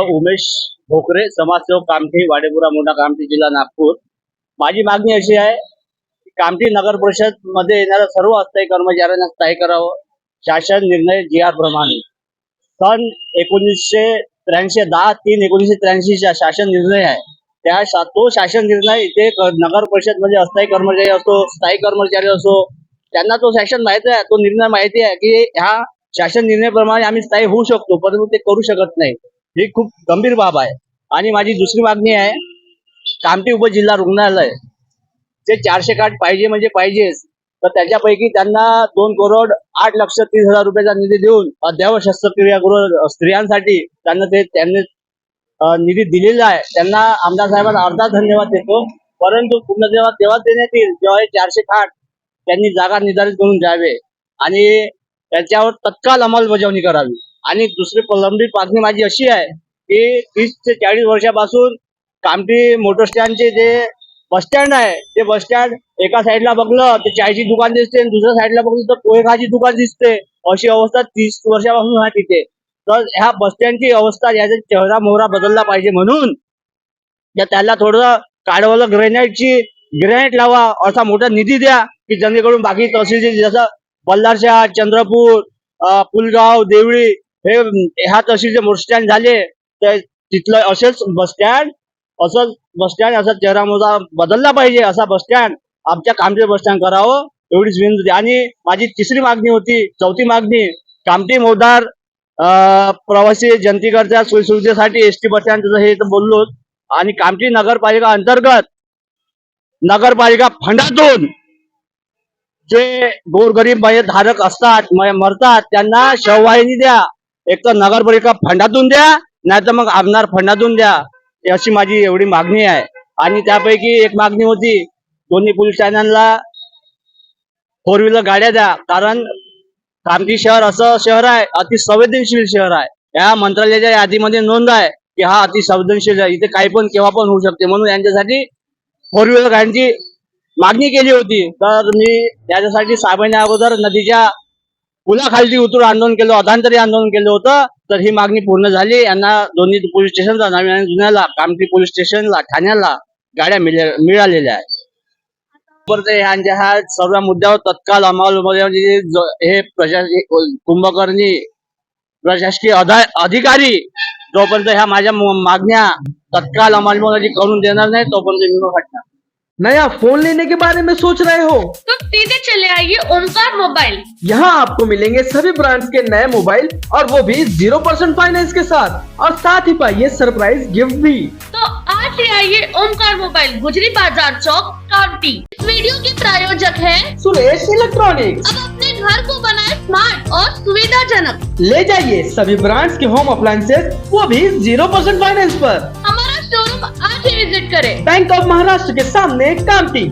उमेश भोकरे समाजसेवक कामठी वाडेपुरा मोठा कामठी जिल्हा नागपूर. माझी मागणी अशी आहे की कामठी नगर परिषदमध्ये येणाऱ्या सर्व अस्थायी कर्मचाऱ्यांना स्थायी करावं. शासन निर्णय जी आर प्रमाणे सन एकोणीसशे त्र्याऐंशी दहा तीन एकोणीसशे त्र्याऐंशीचा शासन निर्णय आहे. त्या शा- तो शासन निर्णय इथे नगर परिषदमध्ये अस्थायी कर्मचारी असो स्थायी कर्मचारी असो त्यांना तो शासन माहिती आहे. तो निर्णय माहिती आहे की ह्या शासन निर्णयाप्रमाणे आम्ही स्थायी होऊ शकतो परंतु ते करू शकत नाही. ही खूप गंभीर बाब आहे. आणि माझी दुसरी मागणी आहे कामठी उपजिल्हा रुग्णालय. जे चारशे कार्ड पाहिजे म्हणजे पाहिजेच तर त्याच्यापैकी त्यांना दोन करोड आठ लक्ष तीस हजार रुपयाचा निधी देऊन अद्यावत शस्त्रक्रिया गृह स्त्रियांसाठी त्यांना ते त्यांनी निधी दिलेला आहे. त्यांना आमदार साहेबांना अर्धा धन्यवाद देतो. परंतु पूर्ण जेव्हा तेव्हा देण्यात येईल जेव्हा हे चारशे खाट त्यांनी जागा निर्धारित करून द्यावे. आणि त्याच्यावर तत्काळ अंमलबजावणी करावी. आणि दुसरी प्रलंबित मागणी माझी अशी आहे की तीस ते चाळीस वर्षापासून कामठी मोटर स्टँडचे जे बस स्टँड आहे ते बस स्टँड एका साईडला बघलं तर चायची दुकान दिसते आणि दुसऱ्या साईडला बघलं तर पोहे दुकान दिसते. अशी अवस्था तीस वर्षापासून आहे तिथे. तर ह्या बस स्टँडची अवस्था याचा चेहरा मोहरा बदलला पाहिजे म्हणून त्याला थोडं काढवलं ग्रेनाईटची ग्रेनाईट लावा असा मोठा निधी द्या की जेणेकरून बाकी तहसील जसं बल्लारशा चंद्रपूर पुलगाव देवळी हे ह्या तहसीलचे मोठे स्टँड झाले तर तिथलं असेच बस स्टँड असंच बस स्टँड असा चेहरा मोजा बदलला पाहिजे असा बस स्टँड आमच्या कामठे बस स्टँड करावं एवढीच विनंती. आणि माझी तिसरी मागणी होती चौथी मागणी कामठी मोदार प्रवासी जनतेकरच्या सोयीसुविधेसाठी एस टी बस स्टँड हे तर बोललो आणि कामठी नगरपालिका अंतर्गत नगरपालिका फंडातून जे गोरगरीब धारक असतात मरतात त्यांना शववाहिनी द्या. एक तर नगरपालिका फंडातून द्या नाही तर मग आमदार फंडातून द्या अशी माझी एवढी मागणी आहे. आणि त्यापैकी एक मागणी होती दोन्ही पोलीस ठाण्यांना फोर व्हीलर गाड्या द्या कारण कामठी शहर असं शहर आहे अति संवेदनशील शहर आहे. या मंत्रालयाच्या यादीमध्ये नोंद आहे की हा अति संवेदनशील आहे. इथे काही पण केव्हा पण होऊ शकते. म्हणून यांच्यासाठी फोर व्हीलर गाड्यांची मागणी केली होती. तर मी त्याच्यासाठी सहा महिन्या अगोदर नदीच्या पुलाखाली उतरून आंदोलन केलं अधांतरी आंदोलन केलं होतं तर ही मागणी पूर्ण झाली. यांना दोन्ही पोलीस स्टेशनला नवीन आणि जुन्याला कामठी पोलीस स्टेशनला ठाण्याला गाड्या मिळालेल्या आहेत. यांच्या ह्या सर्व मुद्द्यावर तत्काळ अंमलबजावणी हे प्रशासकीय कुंभकर्णी प्रशासकीय अधिकारी जोपर्यंत ह्या माझ्या मागण्या तत्काळ अंमलबजावणी करून देणार नाही तोपर्यंत मी हटणार. नया फ़ोन लेने के बारे में सोच रहे हो? तो सीधे चले आइए ओमकार मोबाइल। यहाँ आपको मिलेंगे सभी ब्रांड्स के नए मोबाइल और वो भी ज़ीरो परसेंट फाइनेंस के साथ। और साथ ही पाइए सरप्राइज़ गिफ्ट भी। तो आज ही आइए ओमकार मोबाइल गुजरी बाज़ार चौक काउंटी इस वीडियो के प्रायोजक है सुरेश इलेक्ट्रॉनिक्स। अब अपने घर को बनाए स्मार्ट और सुविधाजनक। ले जाइए सभी ब्रांड्स के होम अप्लायसेज वो भी ज़ीरो परसेंट फाइनेंस आरोप हमारा शोरूम विजिट करें। बैंक ऑफ महाराष्ट्र के सामने कामटी